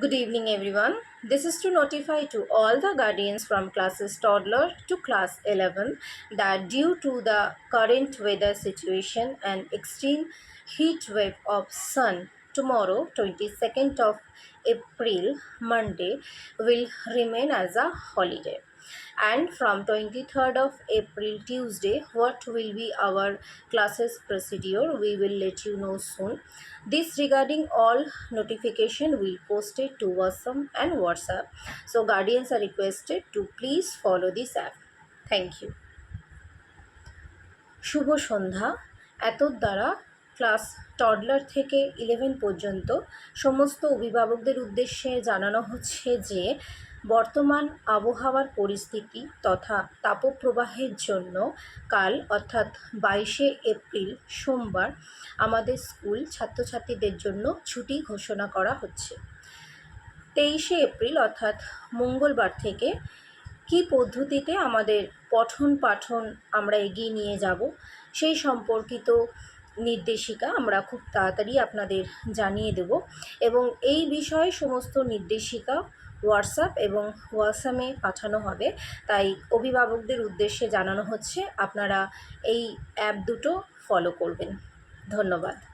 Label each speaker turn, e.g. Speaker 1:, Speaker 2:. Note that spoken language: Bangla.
Speaker 1: Good evening, everyone. This is to notify to all the guardians from classes toddler to class 11 that due to the current weather situation and extreme heat wave of sun, tomorrow, 22nd of April, Monday, will remain as a holiday. And from 23rd of April, Tuesday, what will be our classes procedure? We will let you know soon. This regarding all notification will posted to WhatsApp and WhatsApp. So guardians are requested to please follow this app. Thank you. শুভ সন্ধ্যা এতর দ্বারা ক্লাস টডলার থেকে ইলেভেন পর্যন্ত সমস্ত অভিভাবকদের উদ্দেশ্যে জানানো হচ্ছে যে বর্তমান আবহাওয়ার পরিস্থিতি তথা তাপপ্রবাহের জন্য কাল, অর্থাৎ বাইশে এপ্রিল সোমবার, আমাদের স্কুল ছাত্রছাত্রীদের জন্য ছুটি ঘোষণা করা হচ্ছে। তেইশে এপ্রিল, অর্থাৎ মঙ্গলবার থেকে কি পদ্ধতিতে আমাদের পঠন পাঠন আমরা এগিয়ে নিয়ে যাব, সেই সম্পর্কিত নির্দেশিকা আমরা খুব তাড়াতাড়ি আপনাদের জানিয়ে দেব এবং এই বিষয়ে সমস্ত নির্দেশিকা হোয়াটসঅ্যাপ এবং হোয়াটসঅ্যাপে পাঠানো হবে। তাই অভিভাবকদের উদ্দেশ্যে জানানো হচ্ছে, আপনারা এই অ্যাপ দুটো ফলো করবেন। ধন্যবাদ।